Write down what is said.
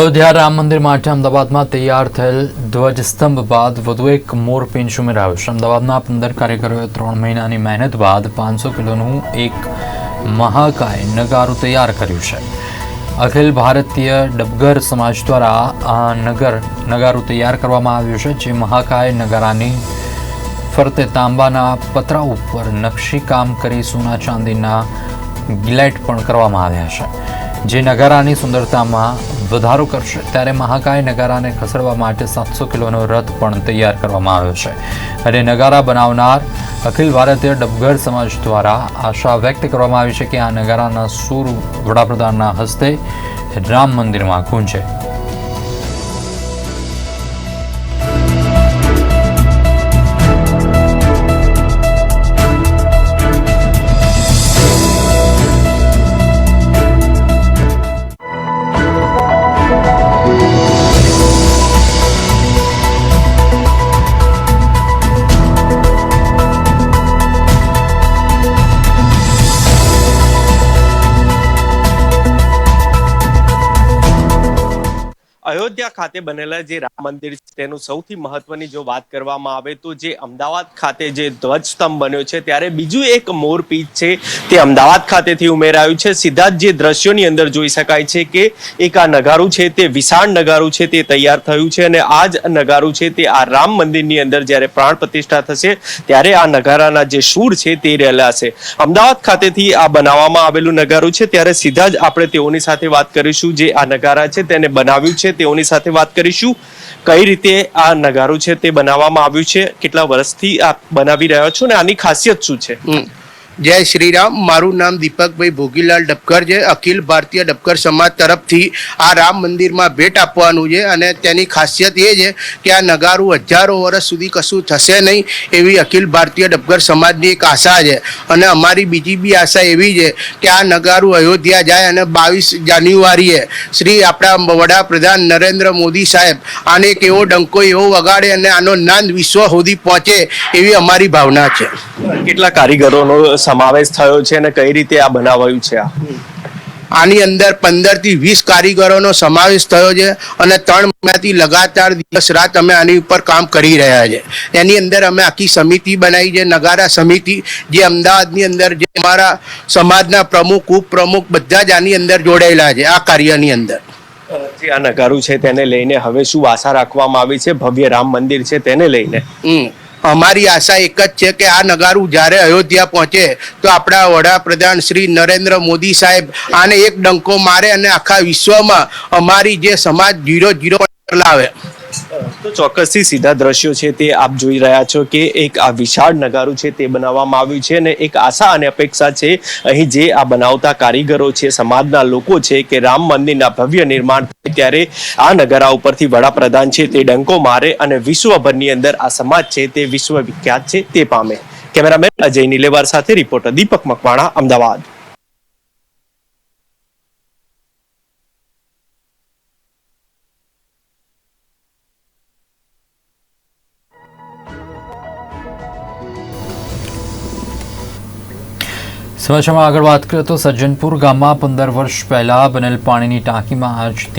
અયોધ્યા રામ મંદિર માટે અમદાવાદમાં તૈયાર થયેલ ધ્વજસ્તંભ બાદ વધુ એક મોરપિંચ ઉમેરાયો છે અમદાવાદના પંદર કાર્યકરોએ ત્રણ મહિનાની મહેનત બાદ પાંચસો કિલોનું એક મહાકાય નગારું તૈયાર કર્યું છે. અખિલ ભારતીય ડબગર સમાજ દ્વારા આ નગર નગારું તૈયાર કરવામાં આવ્યું છે, જે મહાકાય નગારાની ફરતે તાંબાના પતરા ઉપર નકશીકામ કરી સોના ચાંદીના ગિલેટ પણ કરવામાં આવ્યા છે. જે નગારાની સુંદરતામાં વધારો કરશે ત્યારે મહાકાય નગારાને ખસેડવા માટે સાતસો કિલોનો રથ પણ તૈયાર કરવામાં આવ્યો છે. અને નગારા બનાવનાર અખિલ ભારતીય ડબગર સમાજ દ્વારા આશા વ્યક્ત કરવામાં આવી છે કે આ નગારાના સૂર વડાપ્રધાનના હસ્તે રામ મંદિરમાં ગુંજે અયોધ્યા ખાતે બનેલા જે રામ મંદિર છે, તેનું સૌથી મહત્વની જો વાત કરવામાં આવે તો જે અમદાવાદ ખાતે જે ધ્વજસ્તંભ બન્યો છે, ત્યારે બીજું એક મોરપીચ છે, તે અમદાવાદ ખાતેથી ઉમેરાયું છે. સીધા જ જે દ્રશ્યોની અંદર જોઈ શકાય છે કે એક આ નગારું છે, તે વિશાળ નગારું છે, તે તૈયાર થયું છે અને આ જ નગારું છે, તે આ રામ મંદિરની અંદર જ્યારે પ્રાણ પ્રતિષ્ઠા થશે, ત્યારે આ નગારાના જે સૂર છે, તે રહેલા છે અમદાવાદ ખાતેથી આ બનાવવામાં આવેલું નગારું છે, ત્યારે સીધા જ આપણે તેઓની સાથે વાત કરીશું જે આ નગારા છે, તેને બનાવ્યું છે તેઓની સાથે વાત કરીશું. કઈ રીતે આ નગારું છે તે બનાવવામાં આવ્યું છે? કેટલા વર્ષથી આ બનાવી રહ્યા છો? ને આની ખાસિયત શું છે. જય શ્રી રામ મારું નામ દીપકભાઈ ભોગીલાલ ડબકર છે. અખિલ ભારતીય ડબકર સમાજ તરફથી આ રામ મંદિરમાં ભેટ આપવાનું છે અને તેની ખાસિયત એ છે કે આ નગારું હજારો વર્ષ સુધી કશું થશે નહીં એવી અખિલ ભારતીય ડબકર સમાજની એક આશા છે. અને અમારી બીજી બી આશા એવી છે કે આ નગારું અયોધ્યા જાય અને બાવીસ જાન્યુઆરીએ શ્રી આપણા વડાપ્રધાન નરેન્દ્ર મોદી સાહેબ આને એક એવો ડંકો એવો વગાડે અને આનો નાંદ વિશ્વ સુધી પહોંચે એવી અમારી ભાવના છે. કેટલા કારીગરોનો સમાવેશ થયો છે અને કઈ રીતે આ બનાવાયું છે આ? આની અંદર પંદરથી વીસ કારીગરોનો સમાવેશ થયો છે અને ત્રણ મહિનાથી લગાતાર દિવસ રાત અમે આની ઉપર કામ કરી રહ્યા છે. એની અંદર અમે આખી સમિતિ બનાવી છે નગારા સમિતિ જે અમદાવાદની અંદર જે અમારા સમાજના પ્રમુખ ઉપપ્રમુખ બધા જ આની અંદર જોડાયેલા છે આ કાર્યની અંદર. જે આ નગારું છે તેને લઈને હવે શું આશા રાખવામાં આવી છે? ભવ્ય રામ મંદિર છે તેને લઈને? હમ. અમારી આશા એક જ છે કે આ નગારું જ્યારે અયોધ્યા પહોંચે તો આપણા વડાપ્રધાન શ્રી નરેન્દ્ર મોદી સાહેબ આને એક ડંકો મારે અને આખા વિશ્વમાં અમારી જે સમાજ જીરો જીરો લાવે. તો ચોક્કસથી સીધા દ્રશ્યો છે તે આપ જોઈ રહ્યા છો કે એક આ વિશાળ નગારું છે તે બનાવવામાં આવ્યું છે અને એક આશા અને અપેક્ષા છે અહીં જે આ બનાવતા કારીગરો છે, સમાજના લોકો છે કે રામ મંદિરના ભવ્ય નિર્માણ થાય ત્યારે આ નગારા ઉપરથી વડાપ્રધાન છે તે ડંકો મારે અને વિશ્વભરની અંદર આ સમાજ છે તે વિશ્વ વિખ્યાત છે તે પામે. કેમેરામેન અજય નિલેવાર સાથે રિપોર્ટર દીપક મકવાણા, અમદાવાદ. સમાચારમાં આગળ વાત કરીએ તો સજ્જનપુર ગામમાં પંદર વર્ષ પહેલા બનેલ પાણીની ટાંકીમાં આજથી